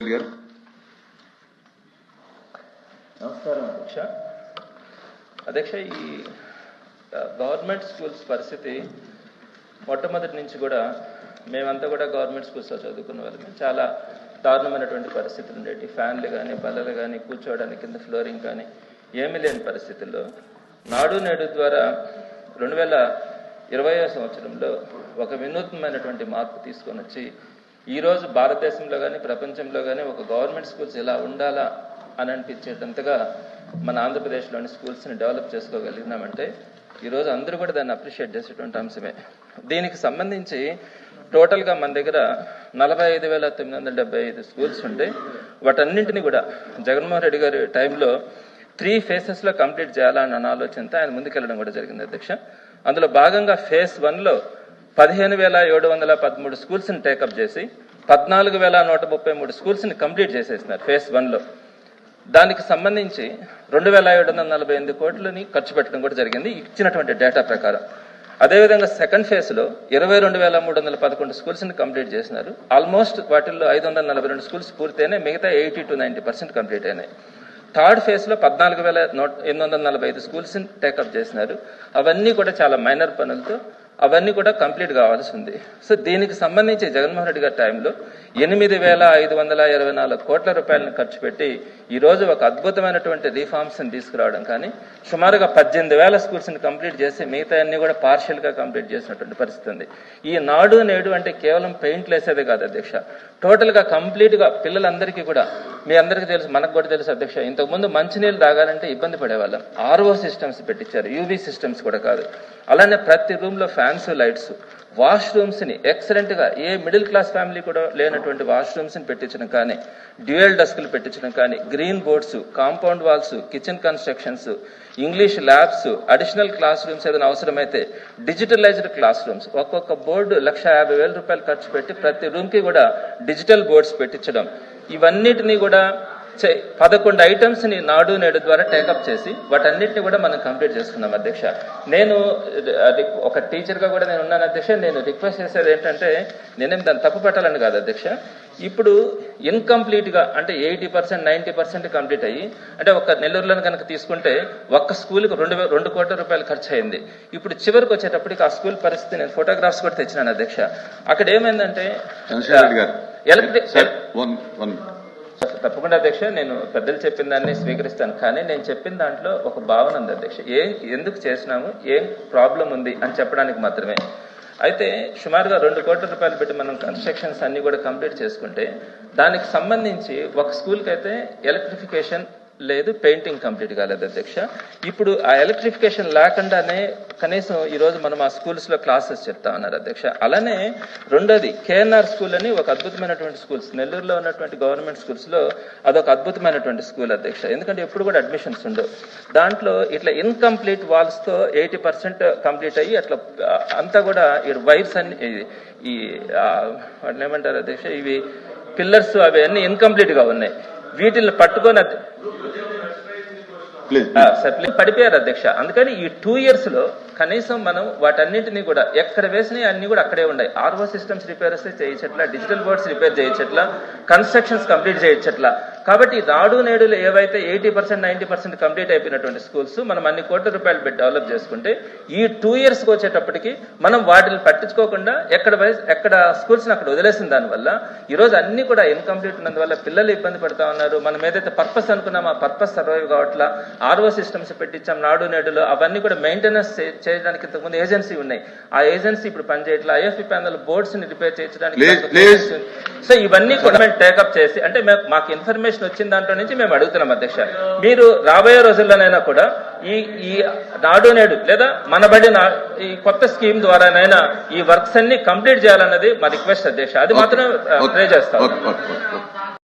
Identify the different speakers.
Speaker 1: గారు
Speaker 2: నమస్కారం అధ్యక్ష. అధ్యక్ష ఈ గవర్నమెంట్ స్కూల్స్ పరిస్థితి మొట్టమొదటి నుంచి కూడా మేమంతా కూడా గవర్నమెంట్ స్కూల్స్లో చదువుకున్న వాళ్ళకి చాలా దారుణమైనటువంటి పరిస్థితులు ఉండేవి ఫ్యాన్లు కానీ బల్లలు కానీ కూర్చోవడానికి కింద ఫ్లోరింగ్ కానీ ఏమీ లేని పరిస్థితుల్లో నాడు నేడు ద్వారా రెండు వేల ఇరవయో సంవత్సరంలో ఒక వినూత్నమైనటువంటి మార్పు తీసుకొని వచ్చి ఈరోజు భారతదేశంలో కానీ ప్రపంచంలో కానీ ఒక గవర్నమెంట్ స్కూల్స్ ఎలా ఉండాలా అని అనిపించేటంతగా మన ఆంధ్రప్రదేశ్లోని స్కూల్స్ని డెవలప్ చేసుకోగలిగినామంటే ఈరోజు అందరూ కూడా దాన్ని అప్రిషియేట్ చేసేటువంటి అంశమే. దీనికి సంబంధించి టోటల్గా మన దగ్గర నలభై ఐదు వేల తొమ్మిది వందల డెబ్బై ఐదు స్కూల్స్ ఉంటాయి వాటన్నింటినీ కూడా జగన్మోహన్ రెడ్డి గారి టైంలో త్రీ ఫేసెస్లో కంప్లీట్ చేయాలన్న ఆలోచనతో ఆయన ముందుకెళ్ళడం కూడా జరిగింది అధ్యక్ష. అందులో భాగంగా ఫేస్ వన్లో పదిహేను వేల ఏడు వందల పదమూడు స్కూల్స్ని టేకప్ చేసి పద్నాలుగు వేల నూట ముప్పై మూడు స్కూల్స్ని కంప్లీట్ చేసేసినారు ఫేజ్ వన్లో. దానికి సంబంధించి రెండు వేల ఏడు వందల నలభై ఎనిమిది కోట్లని ఖర్చు పెట్టడం కూడా జరిగింది ఇచ్చినటువంటి డేటా ప్రకారం. అదేవిధంగా సెకండ్ ఫేజ్లో ఇరవై రెండు వేల మూడు వందల పదకొండు స్కూల్స్ని కంప్లీట్ చేసినారు. ఆల్మోస్ట్ వాటిల్లో ఐదు వందల నలభై రెండు స్కూల్స్ పూర్తయినాయి మిగతా eighty two ninety percent complete అయినాయి. థర్డ్ ఫేజ్లో పద్నాలుగు వేల నూట ఎనిమిది వందల నలభై ఐదు స్కూల్స్ని టేకప్ చేసినారు. అవన్నీ కూడా చాలా మైనర్ పనులతో అవన్నీ కూడా కంప్లీట్ కావాల్సి ఉంది సో దీనికి సంబంధించి జగన్మోహన్ రెడ్డి గారి టైంలో ఎనిమిది వేల ఐదు వందల ఇరవై నాలుగు కోట్ల రూపాయలను ఖర్చు పెట్టి ఈరోజు ఒక అద్భుతమైనటువంటి రీఫార్మ్స్ని తీసుకురావడం కానీ సుమారుగా పద్దెనిమిది వేల స్కూల్స్ని కంప్లీట్ చేసి మిగతా అన్ని కూడా పార్షియల్గా కంప్లీట్ చేసినటువంటి పరిస్థితి ఉంది. ఈ నాడు నేడు అంటే కేవలం పెయింట్లు వేసేదే కాదు అధ్యక్ష. టోటల్గా కంప్లీట్గా పిల్లలందరికీ కూడా మీ అందరికీ తెలుసు మనకు కూడా తెలుసు అధ్యక్ష ఇంతకుముందు మంచినీళ్ళు తాగాలంటే ఇబ్బంది పడేవాళ్ళం. ఆర్ఓ సిస్టమ్స్ పెట్టించారు యూవీ సిస్టమ్స్ కూడా కాదు. అలానే ప్రతి రూమ్లో ఫ్యాన్స్ లైట్స్ వాష్రూమ్స్ని ఎక్సలెంట్గా ఏ మిడిల్ క్లాస్ ఫ్యామిలీ కూడా లేనటువంటి వాష్రూమ్స్ని పెట్టించడం కానీ డ్యూయల్ డస్క్లు పెట్టించడం కానీ green boards compound walls kitchen constructions English labs additional class rooms ఏదైనా అవసరమైతే డిజిటలైజ్డ్ క్లాస్ రూమ్స్ ఒక్కొక్క బోర్డు లక్ష యాభై వేల రూపాయలు ఖర్చు పెట్టి ప్రతి రూమ్కి కూడా డిజిటల్ బోర్డ్స్ పెట్టించడం. ఇవన్నిటినీ కూడా పదకొండు ఐటమ్స్ని నాడు నేడు ద్వారా టేకప్ చేసి వాటన్నిటిని కూడా మనం కంప్లీట్ చేసుకున్నాం అధ్యక్ష. నేను అది ఒక టీచర్గా కూడా నేను ఉన్నాను అధ్యక్ష. నేను రిక్వెస్ట్ చేసేది ఏంటంటే నేనేం దాన్ని తప్పు పెట్టాలని కాదు అధ్యక్ష. ఇప్పుడు ఇన్కంప్లీట్గా అంటే eighty percent ninety percent complete అయ్యి అంటే ఒక నెల్లూరులో కనుక తీసుకుంటే ఒక్క స్కూల్కి రెండు రెండు కోట్ల రూపాయలు ఖర్చు అయింది ఇప్పుడు చివరికి వచ్చేటప్పటికి ఆ స్కూల్ పరిస్థితి నేను ఫోటోగ్రాఫ్స్ కూడా తెచ్చినాను అధ్యక్ష. అక్కడ ఏమైందంటే ఎలక్ట్రిక్ తప్పకుండా అధ్యక్ష నేను పెద్దలు చెప్పిన దాన్ని స్వీకరిస్తాను. కానీ నేను చెప్పిన దాంట్లో ఒక భావన ఉంది అధ్యక్ష. ఏం ఎందుకు చేసినాము ఏం ప్రాబ్లం ఉంది అని చెప్పడానికి మాత్రమే. అయితే సుమారుగా రెండు కోట్ల రూపాయలు పెట్టి మనం కన్స్ట్రక్షన్స్ అన్ని కూడా కంప్లీట్ చేసుకుంటే దానికి సంబంధించి ఒక స్కూల్కి అయితే ఎలక్ట్రిఫికేషన్ లేదు పెయింటింగ్ కంప్లీట్ కాలేదు అధ్యక్ష. ఇప్పుడు ఆ ఎలక్ట్రిఫికేషన్ లేకుండానే కనీసం ఈరోజు మనం ఆ స్కూల్స్లో క్లాసెస్ చెప్తా ఉన్నారు అధ్యక్ష. అలానే రెండోది కేఎన్ఆర్ స్కూల్ అని ఒక అద్భుతమైనటువంటి స్కూల్స్ నెల్లూరులో ఉన్నటువంటి గవర్నమెంట్ స్కూల్స్లో అదొక అద్భుతమైనటువంటి స్కూల్ అధ్యక్ష. ఎందుకంటే ఎప్పుడు కూడా అడ్మిషన్స్ ఉండవు. దాంట్లో ఇట్లా ఇన్కంప్లీట్ వాల్స్తో ఎయిటీ పర్సెంట్ కంప్లీట్ అయ్యి అట్లా అంతా కూడా ఈ వైర్స్ అన్ని ఈ- ఈ వాటిని ఏమంటారు అధ్యక్ష ఇవి పిల్లర్స్ అవి అన్నీ ఇన్కంప్లీట్గా ఉన్నాయి. వీటిని పట్టుకొని అధ్య-
Speaker 1: ప్లీజ్
Speaker 2: పడిపోయారు అధ్యక్ష. అందుకని ఈ టూ ఇయర్స్లో కనీసం మనం వాటన్నింటినీ కూడా ఎక్కడ వేసినాయి అన్ని కూడా అక్కడే ఉన్నాయి ఆర్ఓ సిస్టమ్స్ రిపేర్ వస్తే చేయచ్చట్లా డిజిటల్ బోర్డ్స్ రిపేర్ చేయచ్చట్లా కన్స్ట్రక్షన్స్ కంప్లీట్ చేయచ్చట్లా కాబట్టి నాడు నేడులో ఏవైతే eighty percent ninety percent complete అయిపోయినటువంటి స్కూల్స్ మనం అన్ని కోట్ల రూపాయలు పెట్టి డెవలప్ చేసుకుంటే ఈ టూ ఇయర్స్కి వచ్చేటప్పటికి మనం వాటిని పట్టించుకోకుండా ఎక్కడ ఎక్కడ స్కూల్స్ అక్కడ వదిలేసిన దానివల్ల ఈ రోజు అన్ని కూడా ఇన్కంప్లీట్ ఉన్నందువల్ల పిల్లలు ఇబ్బంది పడతా ఉన్నారు. మనం ఏదైతే పర్పస్ అనుకున్నామో ఆ పర్పస్ సర్వైవ్ కావట్లా. ఆర్ఓ సిస్టమ్స్ పెట్టించాం నాడు నేడులో అవన్నీ కూడా మెయింటెనెన్స్ చేయడానికి ఇంతకుముందు ఏజెన్సీ ఉన్నాయి. ఆ ఏజెన్సీ ఇప్పుడు పనిచేయట్లా. ఐఎఫ్పి ప్యానల్ బోర్డ్స్ని రిపేర్ చేయించడానికి. సో ఇవన్నీ కూడా మేము టేకప్ చేసి అంటే మేము మాకు ఇన్ఫర్మేషన్ వచ్చిన దాంట్లో నుంచి మేము అడుగుతున్నాం అధ్యక్ష. మీరు రాబోయే రోజుల్లోనైనా కూడా ఈ ఈ నాడు నేడు లేదా మనబడి నా- ఈ కొత్త స్కీమ్ ద్వారానైనా ఈ వర్క్స్ అన్ని కంప్లీట్ చేయాలన్నది మా రిక్వెస్ట్ అధ్యక్ష. అది మాత్రం
Speaker 1: ఓకే,
Speaker 2: ప్రే చేస్తాం.